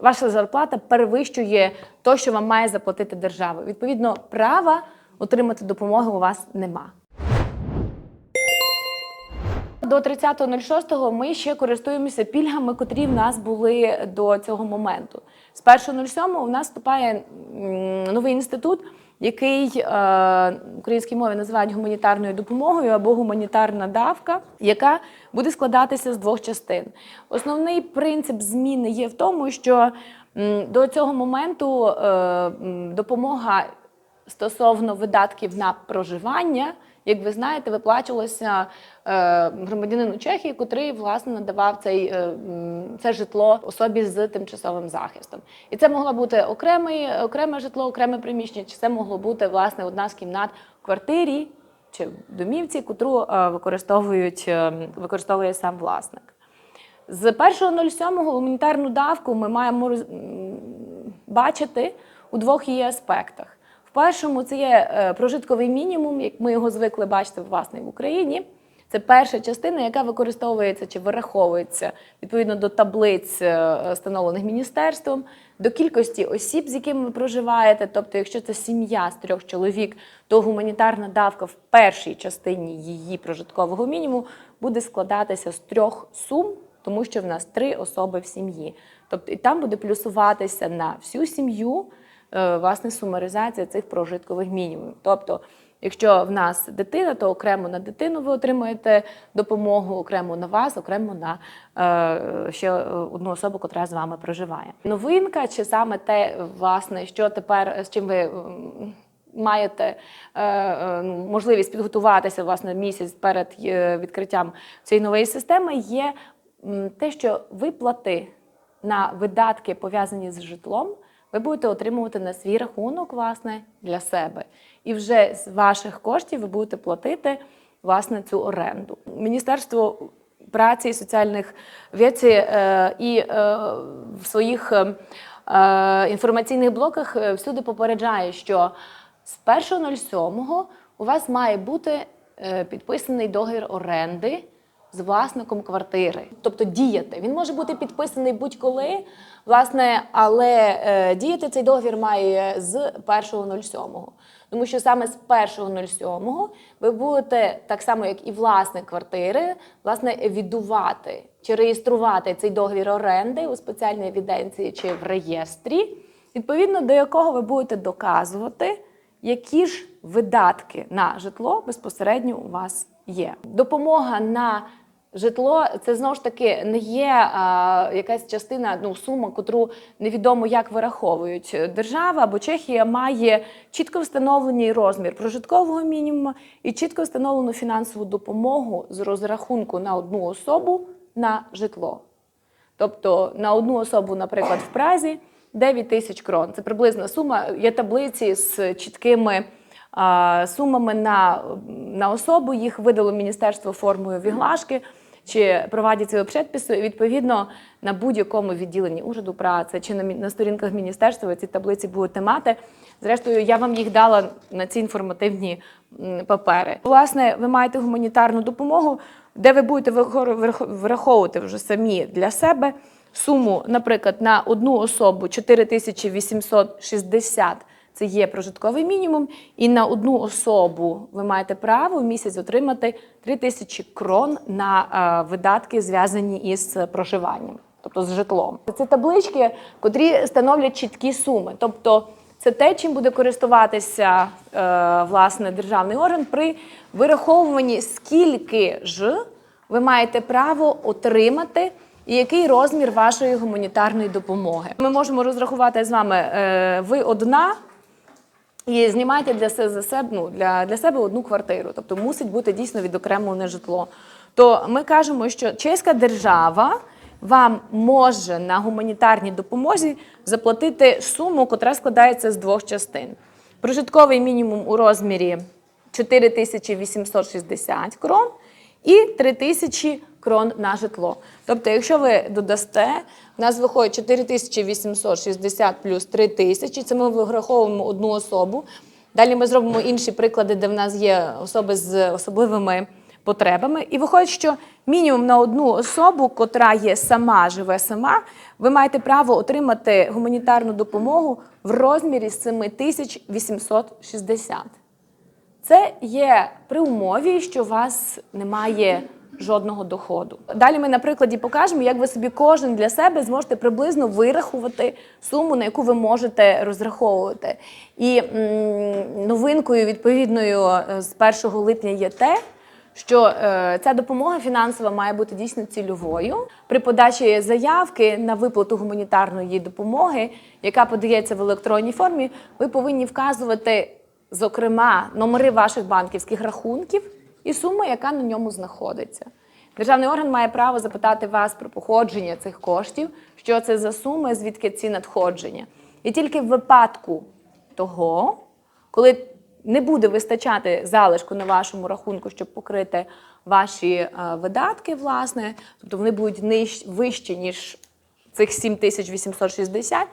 ваша зарплата перевищує те, що вам має заплатити держава. Відповідно, права отримати допомогу у вас нема. До 30.06 ми ще користуємося пільгами, котрі в нас були до цього моменту. З 1.07 у нас вступає новий інститут, який е, в українській мові називають гуманітарною допомогою або гуманітарна давка, яка буде складатися з двох частин. Основний принцип зміни є в тому, що до цього моменту е, допомога стосовно видатків на проживання, як ви знаєте, виплачувалося е, громадянину Чехії, котрий власне надавав цей, е, це житло особі з тимчасовим захистом. І це могло бути окремий, окреме житло, окреме приміщення, чи це могло бути власне одна з кімнат в квартирі чи в домівці, котру е, використовують, використовує сам власник. З 1.07 гуманітарну давку ми маємо бачити у двох її аспектах. Першому це є е, прожитковий мінімум, як ми його звикли бачити власне в Україні. Це перша частина, яка використовується чи вираховується відповідно до таблиць, е, встановлених міністерством, до кількості осіб, з якими ви проживаєте. Тобто, якщо це сім'я з трьох чоловік, то гуманітарна давка в першій частині її прожиткового мінімуму буде складатися з трьох сум, тому що в нас три особи в сім'ї. Тобто і там буде плюсуватися на всю сім'ю власне сумаризація цих прожиткових мінімумів. Тобто, якщо в нас дитина, то окремо на дитину ви отримуєте допомогу, окремо на вас, окремо на е, ще одну особу, яка з вами проживає. Новинка чи саме те, власне, що тепер з чим ви. Маєте е, е, ну, можливість підготуватися власне місяць перед е, відкриттям цієї нової системи, є те, що виплати на видатки пов'язані з житлом, ви будете отримувати на свій рахунок власне для себе. І вже з ваших коштів ви будете платити власне цю оренду. Міністерство праці і соціальних віці е, і е, в своїх е, е, інформаційних блоках е, всюди попереджає, що з 1.07 у вас має бути е, підписаний договір оренди з власником квартири, тобто діяти. Він може бути підписаний будь-коли, власне, але е, діяти цей договір має з 1.07. Тому що саме з 1.07 ви будете так само, як і власник квартири, власне, віддувати чи реєструвати цей договір оренди у спеціальній евіденції чи в реєстрі, відповідно до якого ви будете доказувати, які ж видатки на житло безпосередньо у вас є. Допомога на житло це знову ж таки не є а, якась частина, ну сума, котру невідомо як вираховують. Держава або Чехія має чітко встановлений розмір прожиткового мінімуму і чітко встановлену фінансову допомогу з розрахунку на одну особу на житло. Тобто на одну особу, наприклад, в Празі 9 тисяч крон. Це приблизна сума. Є таблиці з чіткими сумами на, на особу. Їх видало міністерство формою віглашки. Чи проводять цього предпису, і відповідно на будь-якому відділенні уряду праці чи на сторінках міністерства ці таблиці будете мати. Зрештою, я вам їх дала на ці інформативні папери. Власне, ви маєте гуманітарну допомогу, де ви будете враховувати вже самі для себе суму, наприклад, на одну особу 4860 це є прожитковий мінімум, і на одну особу ви маєте право в місяць отримати 3000 крон на е, видатки, зв'язані із проживанням, тобто з житлом. Це таблички, котрі становлять чіткі суми. Тобто це те, чим буде користуватися е, власне державний орган при вираховуванні, скільки ж ви маєте право отримати. І який розмір вашої гуманітарної допомоги? Ми можемо розрахувати з вами. е, Ви одна і знімайте для себе ну, для, для себе одну квартиру, тобто мусить бути дійсно відокремлене житло. То ми кажемо, що чеська держава вам може на гуманітарній допомозі заплатити суму, котра складається з двох частин. Прожитковий мінімум у розмірі 4860 крон і 3000 крон на житло. Тобто, якщо ви додасте, у нас виходить 4860 плюс 3000, це ми враховуємо одну особу. Далі ми зробимо інші приклади, де в нас є особи з особливими потребами. І виходить, що мінімум на одну особу, котра є сама, живе сама, ви маєте право отримати гуманітарну допомогу в розмірі 7860. Це є при умові, що у вас немає жодного доходу. Далі ми на прикладі покажемо, як ви собі кожен для себе зможете приблизно вирахувати суму, на яку ви можете розраховувати. І м, новинкою відповідною е, з 1 липня є те, що е, ця допомога фінансова має бути дійсно цільовою. При подачі заявки на виплату гуманітарної допомоги, яка подається в електронній формі, ви повинні вказувати, зокрема, номери ваших банківських рахунків і сума, яка на ньому знаходиться. Державний орган має право запитати вас про походження цих коштів, що це за суми, звідки ці надходження. І тільки в випадку того, коли не буде вистачати залишку на вашому рахунку, щоб покрити ваші е, видатки, власне, тобто вони будуть вищі, ніж цих 7860,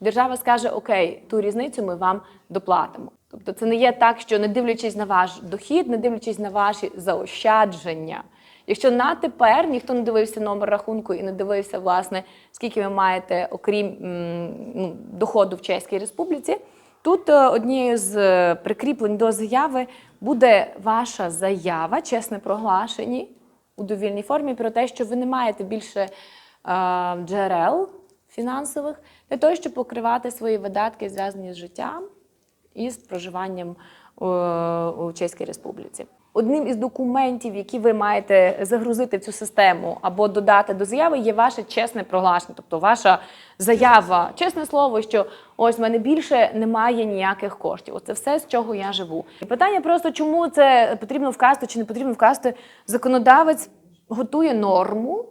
держава скаже: Окей, ту різницю ми вам доплатимо. Тобто це не є так, що не дивлячись на ваш дохід, не дивлячись на ваші заощадження. Якщо на тепер ніхто не дивився номер рахунку і не дивився, власне, скільки ви маєте, окрім ну, доходу в Чеській Республіці, тут е, однією з е, прикріплень до заяви буде ваша заява, чесне проглашені у довільній формі про те, що ви не маєте більше е, джерел фінансових для того, щоб покривати свої видатки, зв'язані з життям і з проживанням е, у Чеській Республіці. Одним із документів, які ви маєте загрузити в цю систему або додати до заяви, є ваше чесне проглашення, тобто ваша заява, чесне слово, що ось в мене більше немає ніяких коштів. Оце все, з чого я живу. І питання просто, чому це потрібно вказати чи не потрібно вказати. Законодавець готує норму,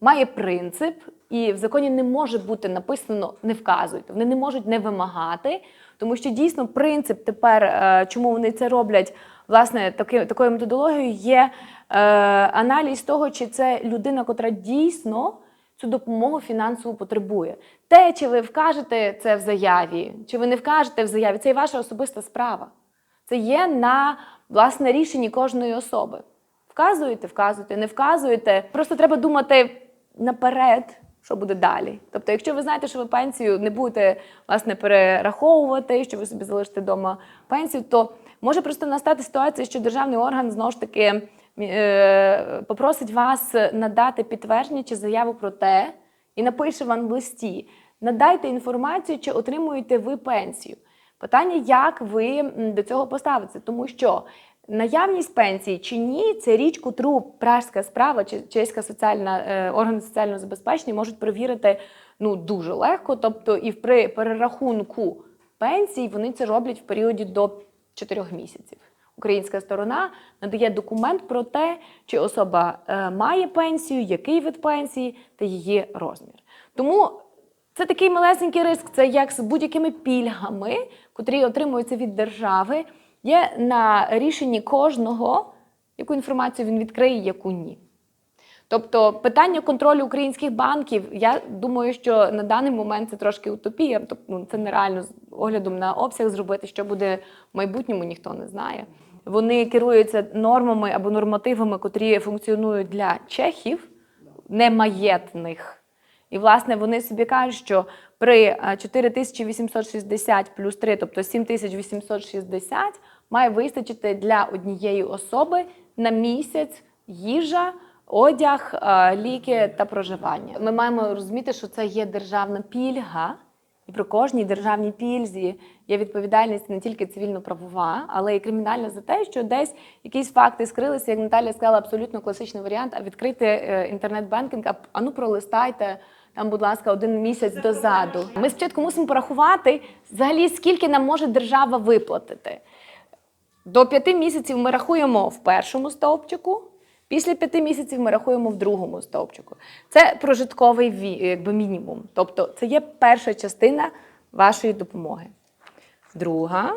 має принцип, і в законі не може бути написано не вказуйте. Вони не можуть не вимагати, тому що дійсно принцип тепер, е, чому вони це роблять, власне, таки, такою методологією, є е, аналіз того, чи це людина, котра дійсно цю допомогу фінансову потребує. Те, чи ви вкажете це в заяві, чи ви не вкажете в заяві, це і ваша особиста справа. Це є на власне рішенні кожної особи. Вказуєте, вказуєте, не вказуєте. Просто треба думати наперед, що буде далі. Тобто, якщо ви знаєте, що ви пенсію не будете власне перераховувати, що ви собі залишите вдома пенсію, то може просто настати ситуація, що державний орган знову ж таки е, попросить вас надати підтвердження чи заяву про те, і напише вам в листі: надайте інформацію, чи отримуєте ви пенсію. Питання, як ви до цього поставитеся, тому що наявність пенсії чи ні, це річ, котру пражська справа чи чеська соціальна е, органи соціального забезпечення можуть перевірити ну дуже легко. Тобто, і при перерахунку пенсій вони це роблять в періоді до 4 місяців. Українська сторона надає документ про те, чи особа е, має пенсію, який вид пенсії та її розмір. Тому це такий малесенький риск, це як з будь-якими пільгами, котрі отримуються від держави, є на рішенні кожного, яку інформацію він відкриє, яку ні. Тобто питання контролю українських банків, я думаю, що на даний момент це трошки утопія, тобто це нереально з оглядом на обсяг зробити, що буде в майбутньому, ніхто не знає. Вони керуються нормами або нормативами, котрі функціонують для чехів, немаєтних. І, власне, вони собі кажуть, що при е, 4860 плюс 3, тобто 7860, має вистачити для однієї особи на місяць їжа, одяг, е, ліки та проживання. Ми маємо розуміти, що це є державна пільга, і при кожній державній пільзі є відповідальність не тільки цивільно-правова, але й кримінальна за те, що десь якісь факти скрилися, як Наталя сказала, абсолютно класичний варіант, а відкрити е, інтернет-банкінг, а ну пролистайте. Там, будь ласка, один місяць дозаду. Ми спочатку мусимо порахувати, взагалі, скільки нам може держава виплатити. До п'яти місяців ми рахуємо в першому стовпчику, після п'яти місяців ми рахуємо в другому стовпчику. Це прожитковий ві- якби мінімум. Тобто це є перша частина вашої допомоги. Друга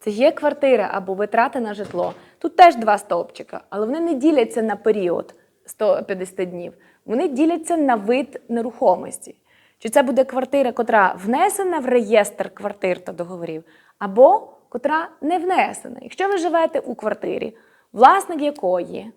це є квартира або витрати на житло. Тут теж два стовпчика, але вони не діляться на період 150 днів. Вони діляться на вид нерухомості. Чи це буде квартира, котра внесена в реєстр квартир та договорів, або котра не внесена. Якщо ви живете у квартирі, власник якої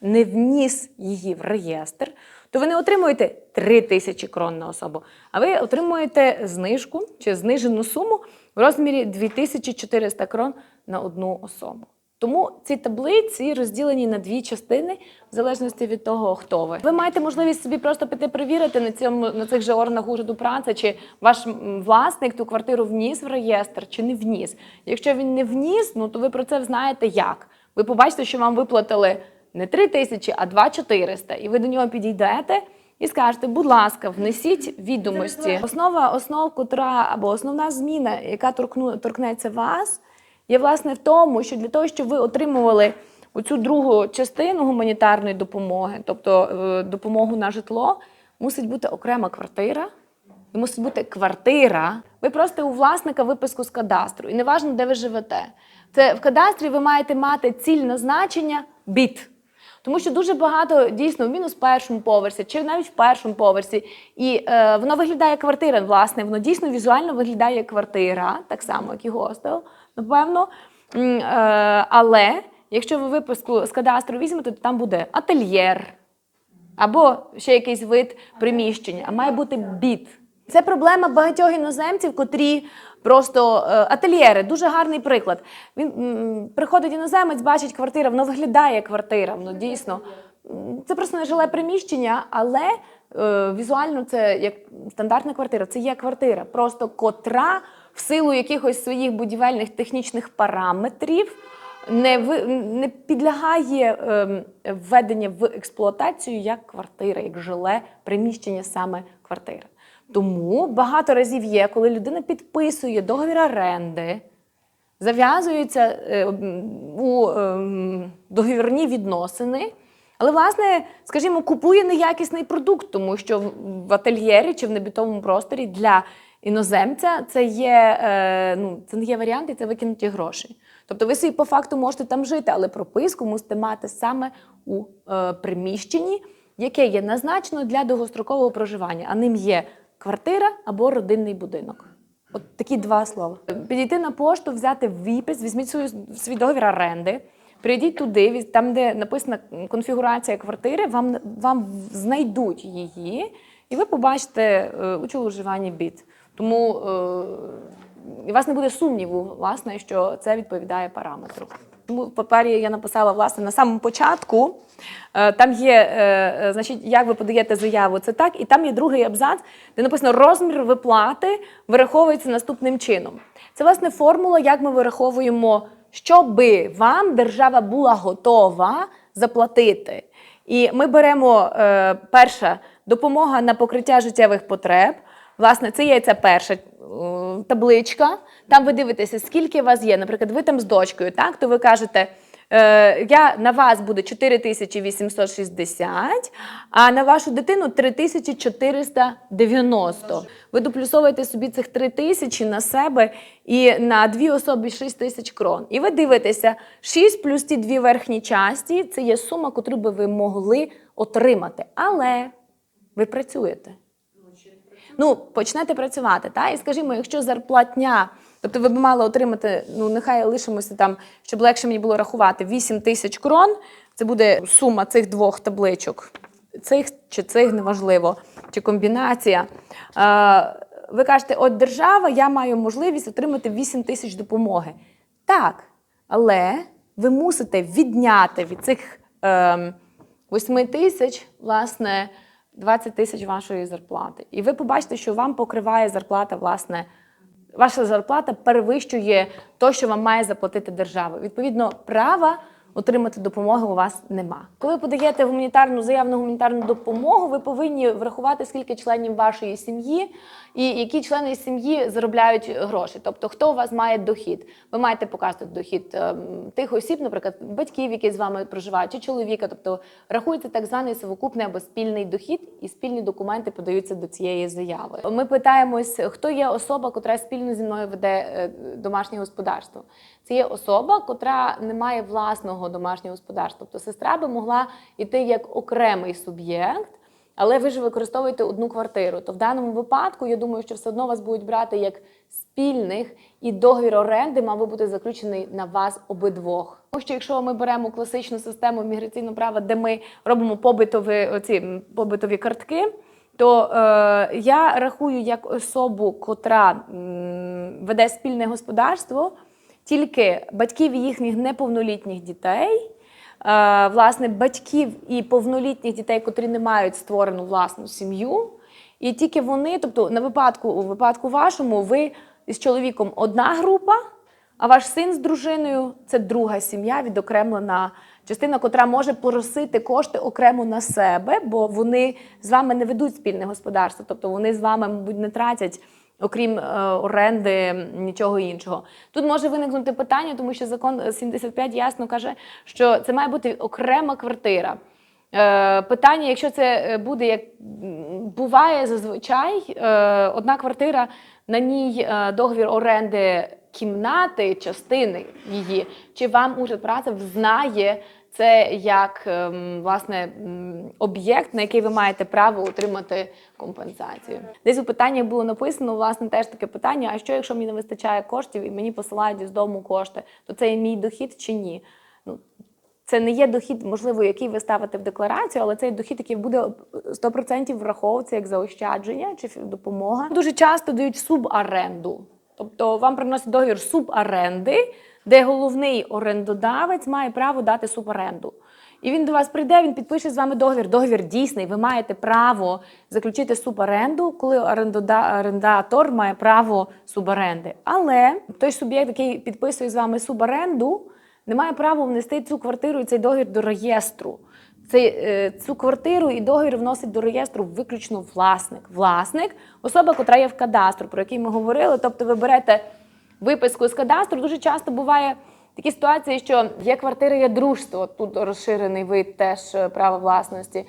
не вніс її в реєстр, то ви не отримуєте 3 тисячі крон на особу, а ви отримуєте знижку чи знижену суму в розмірі 2400 крон на одну особу. Тому ці таблиці розділені на дві частини, в залежності від того, хто ви. Ви маєте можливість собі просто піти перевірити на цьому на цих же органах уряду праці, чи ваш власник ту квартиру вніс в реєстр, чи не вніс. Якщо він не вніс, ну то ви про це знаєте як. Ви побачите, що вам виплатили не 3 тисячі, а 2 400, і ви до нього підійдете. І скажете, будь ласка, внесіть відомості. Основа основ, котра або основна зміна, яка торкну, торкнеться вас, є власне в тому, що для того, щоб ви отримували оцю другу частину гуманітарної допомоги, тобто е, допомогу на житло, мусить бути окрема квартира. І мусить бути квартира. Ви просто у власника виписку з кадастру. І не важливо, де ви живете. Це в кадастрі ви маєте мати цільне значення біт. Тому що дуже багато дійсно в мінус першому поверсі, чи навіть в першому поверсі, і е, воно виглядає як квартира, власне, воно дійсно візуально виглядає як квартира, так само, як і гостел, напевно. Е, але якщо ви виписку з кадастру візьмете, то там буде ательєр, або ще якийсь вид приміщення, а має бути біт. Це проблема багатьох іноземців, котрі просто е, ательєри. Дуже гарний приклад. Він приходить іноземець, бачить квартира, воно виглядає квартира, воно дійсно. Це просто не жиле приміщення, але е, візуально це як стандартна квартира. Це є квартира, просто котра в силу якихось своїх будівельних технічних параметрів не, ви, не підлягає ем, введення в експлуатацію як квартира, як жиле приміщення саме квартира. Тому багато разів є, коли людина підписує договір оренди, зав'язується е, у ем, договірні відносини. Але, власне, скажімо, купує неякісний продукт, тому що в ательєрі чи в небітовому просторі для іноземця це є е, ну, це не є варіант, і це викинуті гроші. Тобто ви собі по факту можете там жити, але прописку мусите мати саме у е, приміщенні, яке є назначено для довгострокового проживання, а ним є квартира або родинний будинок. От такі два слова. Підійти на пошту, взяти випис, візьміть свою, свій договір оренди, прийдіть туди, там, де написана конфігурація квартири, вам, вам знайдуть її, і ви побачите е, у вживання біт. Тому е, у вас не буде сумніву, власне, що це відповідає параметру. Тому в папері я написала власне на самому початку. е, Там є, е, е, значить, як ви подаєте заяву, це так, і там є другий абзац, де написано розмір виплати вираховується наступним чином. Це власне формула, як ми вираховуємо, щоби вам держава була готова заплатити. І ми беремо е, перша допомога на покриття життєвих потреб. Власне, це є ця перша е, табличка. Там ви дивитеся, скільки вас є. Наприклад, ви там з дочкою, так? То ви кажете, е, я, на вас буде 4860, а на вашу дитину 3490. Ви доплюсовуєте собі цих 3000 на себе і на дві особи 6 тисяч крон. І ви дивитеся, 6 плюс ті дві верхні часті це є сума, яку би ви могли отримати. Але ви працюєте. Ну, почнете працювати, та? і скажімо, якщо зарплатня, тобто ви б мали отримати, ну нехай лишимося там, щоб легше мені було рахувати, 8 тисяч крон, це буде сума цих двох табличок, цих чи цих, неважливо, чи комбінація. Ви кажете, от держава, я маю можливість отримати 8 тисяч допомоги. Так, але ви мусите відняти від цих е, 8 тисяч, власне, 20 тисяч вашої зарплати. І ви побачите, що вам покриває зарплата, власне, ваша зарплата перевищує те, що вам має заплатити держава. Відповідно, права отримати допомогу у вас нема. Коли подаєте гуманітарну заяву на гуманітарну допомогу, ви повинні врахувати, скільки членів вашої сім'ї і які члени сім'ї заробляють гроші. Тобто, хто у вас має дохід. Ви маєте показати дохід ем, тих осіб, наприклад, батьків, які з вами проживають, чи чоловіка. Тобто рахується так званий совокупний або спільний дохід, і спільні документи подаються до цієї заяви. Ми питаємось, хто є особа, котра спільно зі мною веде е, домашнє господарство. Це є особа, котра не має власного домашнього господарства. Тобто сестра би могла йти як окремий суб'єкт. але ви ж використовуєте одну квартиру. То в даному випадку, я думаю, що все одно вас будуть брати як спільних, і договір оренди мав би бути заключений на вас обидвох. Тому що якщо ми беремо класичну систему міграційного права, де ми робимо побитові, оці, побитові картки, то е, я рахую як особу, котра м, веде спільне господарство, тільки батьків їхніх неповнолітніх дітей, е, власне, батьків і повнолітніх дітей, котрі не мають створену власну сім'ю. І тільки вони, тобто на випадку, у випадку вашому, ви з чоловіком одна група, а ваш син з дружиною це друга сім'я, відокремлена частина, котра може просити кошти окремо на себе, бо вони з вами не ведуть спільне господарство, тобто вони з вами, мабуть, не тратять. Окрім е, оренди, нічого іншого. Тут може виникнути питання, тому що закон 75 ясно каже, що це має бути окрема квартира. Е, питання, якщо це е, буде як буває зазвичай, е, одна квартира, на ній е, договір оренди кімнати, частини її, чи вам уряд праці знає це як ем, власне об'єкт, на який ви маєте право отримати компенсацію. Десь у питанні було написано, власне, теж таке питання: а що якщо мені не вистачає коштів і мені посилають з дому кошти, то це є мій дохід чи ні? Ну, це не є дохід, можливо, який ви ставите в декларацію, але це дохід, який буде 100% враховуватися як заощадження чи допомога. Дуже часто дають субаренду. Тобто вам приносять договір субаренди, де головний орендодавець має право дати субаренду. І він до вас прийде, він підпише з вами договір. Договір дійсний. Ви маєте право заключити субаренду, коли орендатор має право субаренди. Але той суб'єкт, який підписує з вами субаренду, не має права внести цю квартиру і цей договір до реєстру. Цей, е, цю квартиру і договір вносить до реєстру виключно власник. Власник особа, котра є в кадастру, про який ми говорили. Тобто ви берете виписку з кадастру. Дуже часто буває такі ситуації, що є квартира, є дружство. Тут розширений вид теж е, права власності.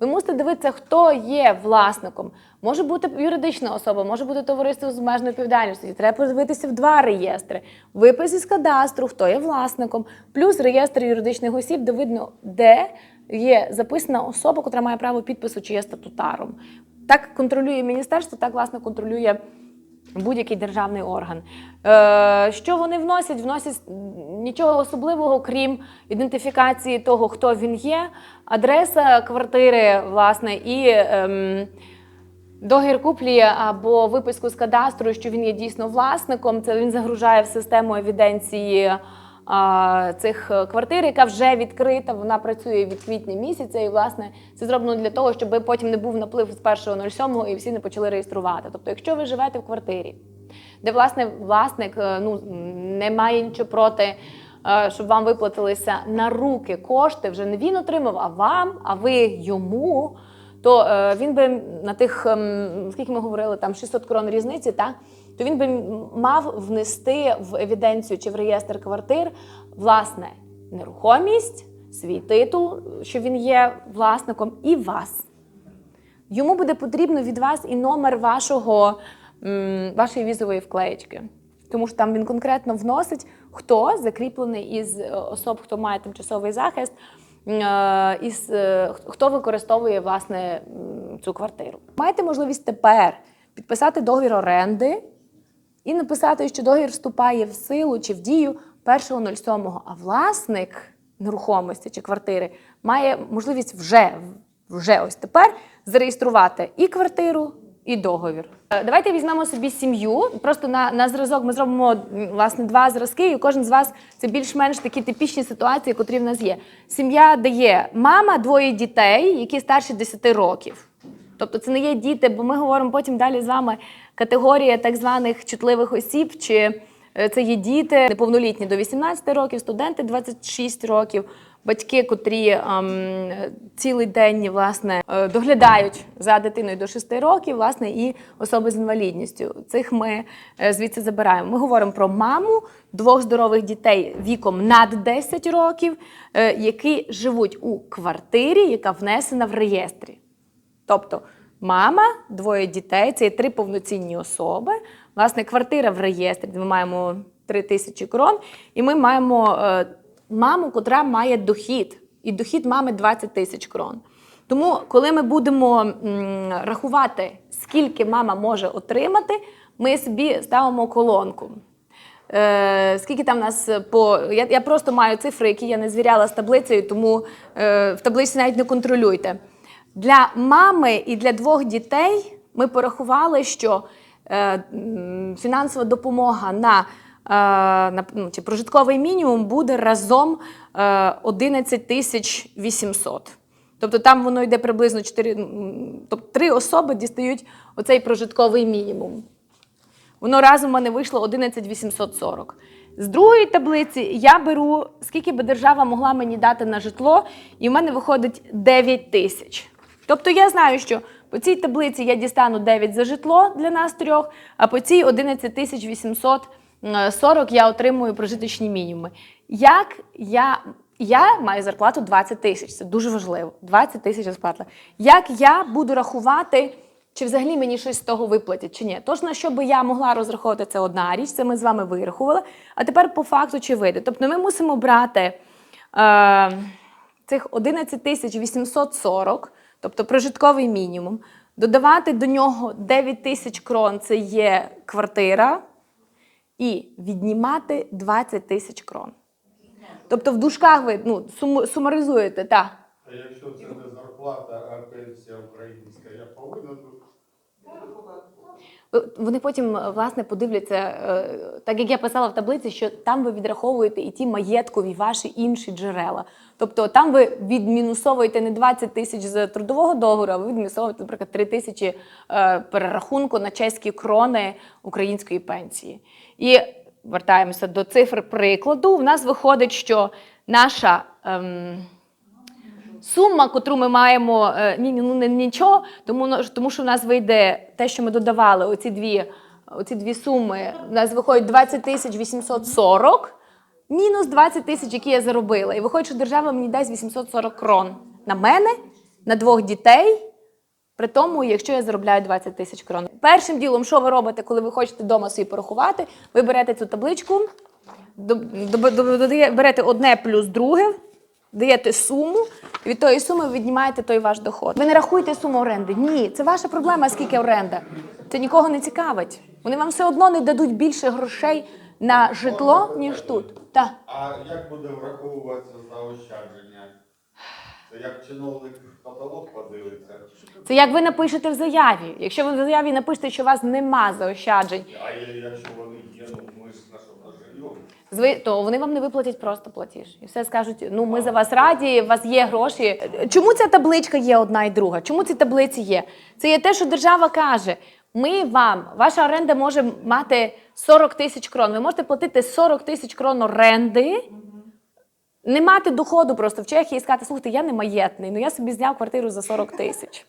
Ви мусите дивитися, хто є власником. Може бути юридична особа, може бути товариство з обмеженою відповідальністю. Треба подивитися в два реєстри: випис із кадастру, хто є власником, плюс реєстр юридичних осіб, де видно, де є записана особа, яка має право підпису, чи є статутаром. Так контролює міністерство, так власне контролює будь-який державний орган. Е, що вони вносять? Вносять нічого особливого, крім ідентифікації того, хто він є, адреса квартири, власне, і ем, договір куплі або виписку з кадастру, що він є дійсно власником. Це він загружає в систему евіденції. Цих е, квартир, яка вже відкрита, вона працює від квітня місяця, і власне це зроблено для того, щоб потім не був наплив з 1.07 і всі не почали реєструвати. Тобто, якщо ви живете в квартирі, де власне власник е, ну не має нічого проти, е, щоб вам виплатилися на руки кошти, вже не він отримав, а вам, а ви йому. То він би на тих, ем, скільки ми говорили, там 600 крон різниці, так? То він би мав внести в евіденцію чи в реєстр квартир власне нерухомість, свій титул, що він є власником, і вас. Йому буде потрібно від вас і номер вашого, вашої візової вклеєчки. Тому що там він конкретно вносить, хто закріплений із е, особ, хто має тимчасовий захист, е, із, е, хто використовує власне цю квартиру. Маєте можливість тепер підписати договір оренди і написати, що договір вступає в силу чи в дію 1.07, а власник нерухомості чи квартири має можливість вже, вже ось тепер зареєструвати і квартиру, і договір. Е, Давайте візьмемо собі сім'ю. Просто на, на зразок ми зробимо власне два зразки, і кожен з вас це більш-менш такі типічні ситуації, котрі в нас є. Сім'я дає мама, двоє дітей, які старші 10 років. Тобто це не є діти, бо ми говоримо потім далі з вами категорія так званих чутливих осіб, чи е, це є діти неповнолітні до 18 років, студенти 26 років, батьки, котрі ем, цілий день власне е, доглядають за дитиною до 6 років, власне, і особи з інвалідністю. Цих ми е, звідси забираємо. Ми говоримо про маму двох здорових дітей віком над 10 років, які живуть у квартирі, яка внесена в реєстрі. Тобто мама, двоє дітей, це є три повноцінні особи. Власне, квартира в реєстрі, ми маємо 3 тисячі крон, і ми маємо е, маму, котра має дохід. І дохід мами 20 тисяч крон. Тому, коли ми будемо м, рахувати, скільки мама може отримати, ми собі ставимо колонку. Е, скільки там нас по. Я, я просто маю цифри, які я не звіряла з таблицею, тому е, в таблиці навіть не контролюйте. Для мами і для двох дітей ми порахували, що е, фінансова допомога на, е, на ну, чи прожитковий мінімум буде разом е, 11 тисяч 800. Тобто там воно йде приблизно 4, тобто три особи дістають оцей прожитковий мінімум. Воно разом у мене вийшло 11 840. З другої таблиці я беру, скільки би держава могла мені дати на житло, і в мене виходить 9 тисяч. Тобто я знаю, що по цій таблиці я дістану 9 за житло для нас трьох, а по цій 11 тисяч 840 я отримую прожиточні мінімуми. Як я, я маю зарплату 20 тисяч, це дуже важливо. 20 тисяч зарплата. Як я буду рахувати, чи взагалі мені щось з того виплатять, чи ні? Тож на що би я могла розраховувати, це одна річ, це ми з вами вирахували. А тепер по факту чи вийде. Тобто ми мусимо брати е, цих 11 тисяч 840, тобто прожитковий мінімум, додавати до нього 9 тисяч крон, це є квартира, і віднімати 20 тисяч крон. Тобто в душках ви ну, сум, сумаризуєте, так. А якщо це не зарплата, а пенсія українська, я повинен Вони потім е, власне подивляться, е, так як я писала в таблиці, що там ви відраховуєте і ті маєткові ваші інші джерела. Тобто там ви відмінусовуєте не 20 тисяч з трудового договору, а ви відмінусовуєте, наприклад, 3 тисячі е, перерахунку на чеські крони української пенсії. І вертаємося до цифр прикладу. У нас виходить, що наша. Ем, Сума, котру ми маємо, е, ні, ні, ну не нічого, тому, ну, тому що в нас вийде те, що ми додавали, оці дві, оці дві суми, у нас виходить 20 тисяч 840, мінус 20 тисяч, які я заробила. І виходить, що держава мені дасть 840 крон на мене, на двох дітей. При тому, якщо я заробляю 20 тисяч крон. Першим ділом, що ви робите, коли ви хочете вдома собі порахувати, ви берете цю табличку, до- берете одне плюс друге, даєте суму, від тої суми ви віднімаєте той ваш доход. Ви не рахуєте суму оренди. Ні, це ваша проблема, скільки оренда. Це нікого не цікавить. Вони вам все одно не дадуть більше грошей на житло, ніж тут. Так. А як буде враховуватися заощадження? Це як чиновник потолок подивиться. Це як ви напишете в заяві. Якщо ви в заяві напишете, що у вас нема заощаджень, А якщо вони є, ну ми ж на що на жилье. Зви- то вони вам не виплатять просто платіж. І все скажуть: ну ми за вас раді, у вас є гроші. Чому ця табличка є одна і друга? Чому ці таблиці є? Це є те, що держава каже: ми вам, ваша оренда може мати 40 тисяч крон. Ви можете платити 40 тисяч крон оренди. Не мати доходу просто в Чехії і сказати, слухайте, я не маєтний, ну я собі зняв квартиру за 40 тисяч.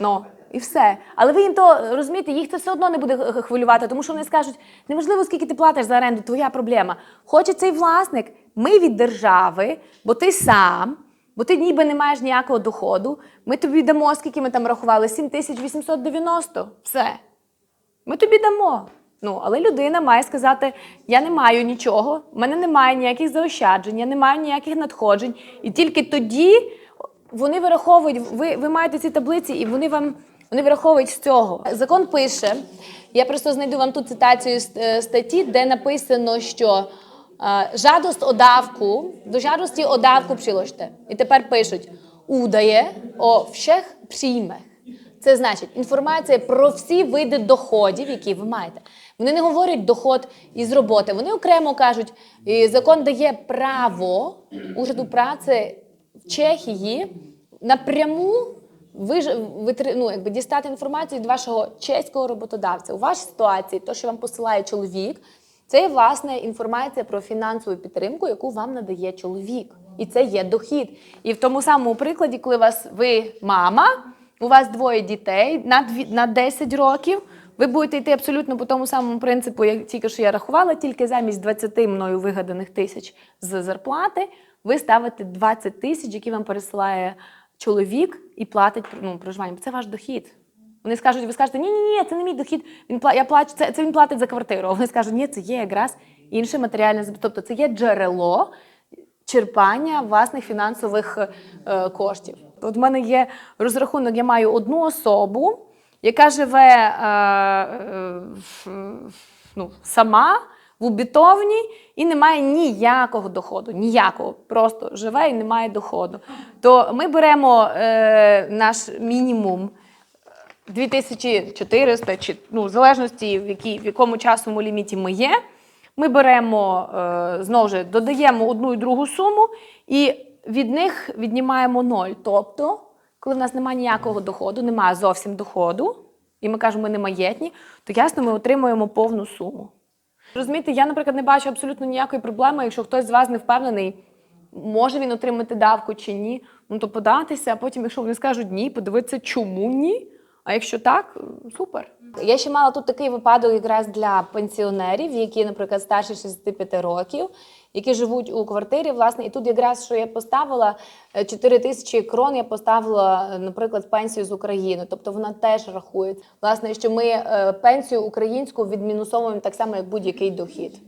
Ну, і все. Але ви їм то розумієте, їх це все одно не буде хвилювати, тому що вони скажуть, неважливо, скільки ти платиш за оренду, твоя проблема. Хоче цей власник, ми від держави, бо ти сам, бо ти ніби не маєш ніякого доходу. Ми тобі дамо, скільки ми там рахували? 7890. Все. Ми тобі дамо. Ну, але людина має сказати: я не маю нічого, в мене немає ніяких заощаджень, я не маю ніяких надходжень. І тільки тоді вони вираховують, ви, ви маєте ці таблиці, і вони вам вони вираховують з цього. Закон пише: я просто знайду вам тут цитацію з е, статті, де написано, що е, жадость о давку, до жадості о давку. І тепер пишуть: удає о всіх příjmech. Це значить інформація про всі види доходів, які ви маєте. Вони не говорять доход із роботи. Вони окремо кажуть, і закон дає право уряду праці в Чехії напряму витри... ну, якби дістати інформацію від вашого чеського роботодавця. У вашій ситуації, то, що вам посилає чоловік, це є власне інформація про фінансову підтримку, яку вам надає чоловік. І це є дохід. І в тому самому прикладі, коли у вас ви мама, у вас двоє дітей на, на 10 років, ви будете йти абсолютно по тому самому принципу, як тільки що я рахувала, тільки замість 20 мною вигаданих тисяч з зарплати, ви ставите 20 тисяч, які вам пересилає чоловік і платить ну, проживання. Це ваш дохід. Вони скажуть, ви скажете, ні, ні, ні, це не мій дохід. Він я плачу, це, це він платить за квартиру. А вони скажуть, ні, це є якраз інше матеріальне Тобто це є джерело черпання власних фінансових е, коштів. От в мене є розрахунок, я маю одну особу, яка живе е, е, ну, сама в убітовні і не має ніякого доходу. Ніякого. Просто живе і не має доходу. То ми беремо е, наш мінімум 2400, чи ну, в залежності, в, якій, в якому часовому ліміті ми є. Ми беремо, е, знову ж додаємо одну і другу суму, і від них віднімаємо ноль. Тобто, коли в нас немає ніякого доходу, немає зовсім доходу, і ми кажемо, ми не маєтні, то ясно, ми отримуємо повну суму. Розумієте, я, наприклад, не бачу абсолютно ніякої проблеми, якщо хтось з вас не впевнений, може він отримати давку чи ні, ну то податися, а потім, якщо вони скажуть ні, подивитися, чому ні. А якщо так, супер. Я ще мала тут такий випадок якраз для пенсіонерів, які, наприклад, старше 65 років, які живуть у квартирі, власне, і тут якраз що я поставила 4 тисячі крон, я поставила, е, наприклад, пенсію з України, тобто вона теж рахується. Власне, що ми е, пенсію українську відмінусовуємо так само, як будь-який дохід.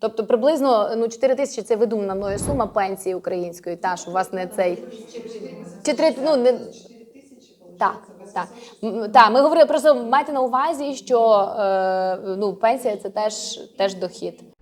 Тобто приблизно ну 4 тисячі це видумана мною сума пенсії української, та що у вас не цей ну не так, так. М, Так, ми говорили просто майте на увазі, що е, ну, пенсія це теж, теж дохід.